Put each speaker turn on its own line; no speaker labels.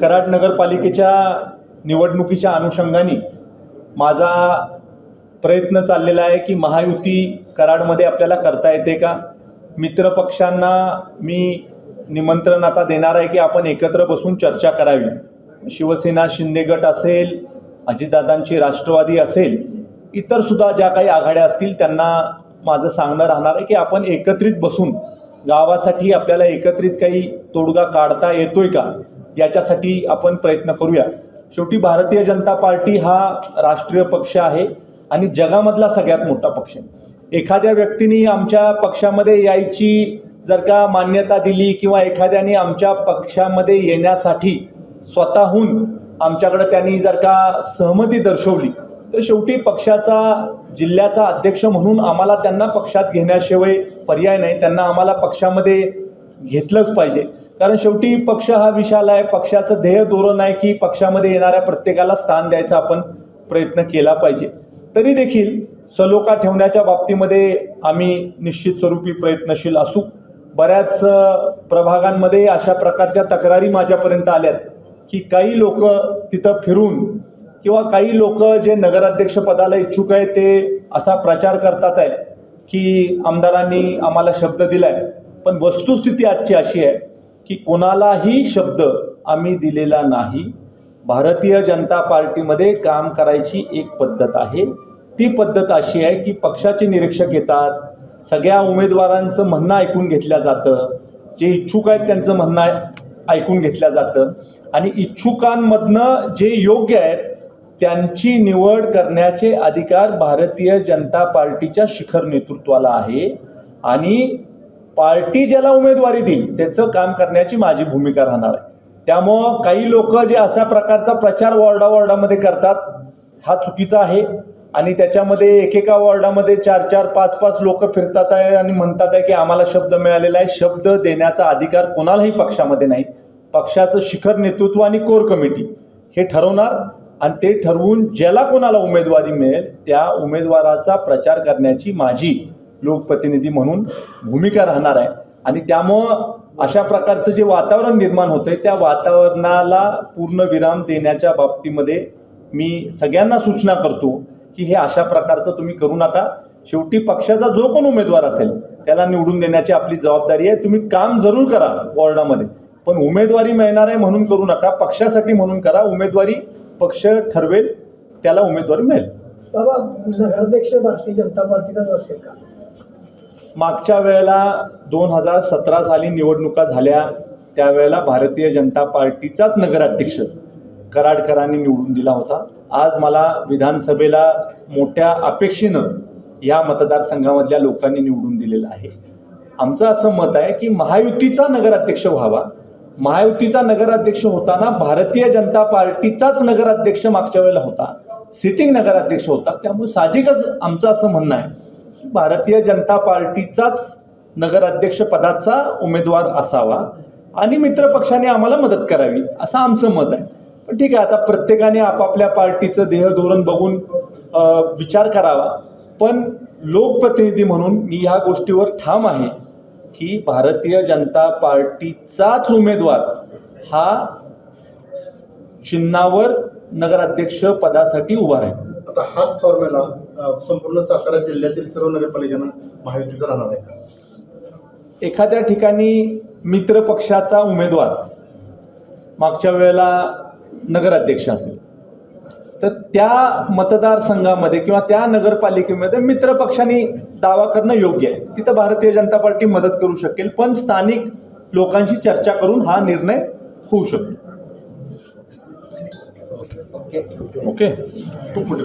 कराड नगरपालिकेच्या निवडणुकीच्या अनुषंगाने माझा प्रयत्न चाललेला आहे की महायुती कराडमध्ये आपल्याला करता येते का? मित्रपक्षांना मी निमंत्रण आता देणार आहे की आपण एकत्र बसून चर्चा करावी. शिवसेना शिंदे गट असेल अजितदादांची राष्ट्रवादी असेल इतरसुद्धा ज्या काही आघाड्या असतील त्यांना माझं सांगणं राहणार आहे की आपण एकत्रित बसून गावासाठी आपल्याला एकत्रित काही तोडगा काढता येतोय का? याच्यासाठी आपण प्रयत्न करूया. शेवटी भारतीय जनता पार्टी हा राष्ट्रीय पक्ष आहे आणि जगामधला सगळ्यात मोठा पक्ष आहे. एखाद्या व्यक्तीने आमच्या पक्षामध्ये यायची जर का मान्यता दिली किंवा एखाद्याने आमच्या पक्षामध्ये येण्यासाठी स्वतःहून आमच्याकडे त्यांनी जर का सहमती दर्शवली तर शेवटी पक्षाचा जिल्ह्याचा अध्यक्ष म्हणून आम्हाला त्यांना पक्षात घेण्याशिवाय पर्याय नाही. त्यांना आम्हाला पक्षामध्ये घेतलंच पाहिजे. कारण शेवटी पक्ष हा विशाल आहे. पक्षाचं ध्येय धोरण आहे की पक्षामध्ये येणाऱ्या प्रत्येकाला स्थान द्यायचा आपण प्रयत्न केला पाहिजे. तरी देखील सलोखा ठेवण्याच्या बाबतीमध्ये आम्ही निश्चित स्वरूपी प्रयत्नशील असू. बऱ्याच प्रभागांमध्ये अशा प्रकारच्या तक्रारी माझ्यापर्यंत आल्यात की काही लोक तिथं फिरून किंवा काही लोक जे नगराध्यक्ष पदाला इच्छुक आहे ते असा प्रचार करतात आहे की आमदारांनी आम्हाला शब्द दिला आहे पण वस्तुस्थिती आजची अशी आहे की कोणालाही शब्द आम्ही दिलेला नाही. भारतीय जनता पार्टीमध्ये काम करायची एक पद्धत आहे. ती पद्धत अशी आहे की पक्षाचे निरीक्षक येतात सगळ्या उमेदवारांचं म्हणणं ऐकून घेतलं जातं जे इच्छुक आहेत त्यांचं म्हणणं आहे- ऐकून घेतलं जातं. आणि इच्छुकांमधनं जे योग्य आहेत त्यांची निवड करण्याचे अधिकार भारतीय जनता पार्टीच्या शिखर नेतृत्वाला आहे. आणि पार्टी ज्याला उमेदवारी देईल त्याचं काम करण्याची माझी भूमिका राहणार आहे. त्यामुळं काही लोक जे अशा प्रकारचा प्रचार वॉर्डा वॉर्डामध्ये करतात हा चुकीचा आहे. आणि त्याच्यामध्ये एकेका वॉर्डामध्ये चार चार पाच पाच लोक फिरतात आहे आणि म्हणतात आहे की आम्हाला शब्द मिळालेला आहे. शब्द देण्याचा अधिकार कोणालाही पक्षामध्ये नाही. पक्षाचं शिखर नेतृत्व आणि कोर कमिटी हे ठरवणार. आणि ते ठरवून ज्याला कोणाला उमेदवारी मिळेल त्या उमेदवाराचा प्रचार करण्याची माझी लोकप्रतिनिधी म्हणून भूमिका राहणार आहे. आणि त्यामुळं अशा प्रकारचं जे वातावरण निर्माण होतंय त्या वातावरणाला पूर्ण विराम देण्याच्या बाबतीमध्ये मी सगळ्यांना सूचना करतो की हे अशा प्रकारचं तुम्ही करू नका. शेवटी पक्षाचा जो कोण उमेदवार असेल त्याला निवडून देण्याची आपली जबाबदारी आहे. तुम्ही काम जरूर करा वॉर्डामध्ये. पण उमेदवारी मिळणार आहे म्हणून करू नका पक्षासाठी म्हणून करा. उमेदवारी पक्ष ठरवेल त्याला उमेदवारी मिळेल.
बाबा नगराध्यक्ष भारतीय जनता पार्टीचाच असेल का?
मागच्या वेळेला दोन हजार सतरा साली निवडणुका झाल्या त्यावेळेला भारतीय जनता पार्टीचाच नगराध्यक्ष कराडकरांनी निवडून दिला होता. आज मला विधानसभेला मोठ्या अपेक्षेनं या मतदारसंघामधल्या लोकांनी निवडून दिलेलं आहे. आमचं असं मत आहे की महायुतीचा नगराध्यक्ष व्हावा महायुतीचा नगराध्यक्ष होताना भारतीय जनता पार्टीचाच नगराध्यक्ष मागच्या वेळेला होता. सिटिंग नगराध्यक्ष होता. त्यामुळे साहजिकच आमचं असं म्हणणं आहे की भारतीय जनता पार्टीचाच नगराध्यक्ष पदाचा उमेदवार असावा आणि मित्रपक्षाने आम्हाला मदत करावी असं आमचं मत आहे. पण ठीक आहे आता प्रत्येकाने आपापल्या पार्टीचं ध्येय धोरण बघून विचार करावा. पण लोकप्रतिनिधी म्हणून मी ह्या गोष्टीवर ठाम आहे. की भारतीय जनता पार्टीचाच उमेदवार हा चिन्हावर नगराध्यक्ष पदासाठी उभा राहील.
आता हाच फॉर्म्युला संपूर्ण सातारा जिल्ह्यातील सर्व नगरपालिकांना महायुतीचा राहणार आहे का?
एखाद्या ठिकाणी मित्र पक्षाचा उमेदवार मागच्या वेळेला नगराध्यक्ष असेल. तर त्या मतदारसंघामध्ये किंवा त्या नगरपालिकेमध्ये मित्र पक्षाने दावा करणं योग्य आहे. तिथं भारतीय जनता पार्टी मदत करू शकेल पण स्थानिक लोकांशी चर्चा करून हा निर्णय होऊ शकतो. ओके. खूप मोठी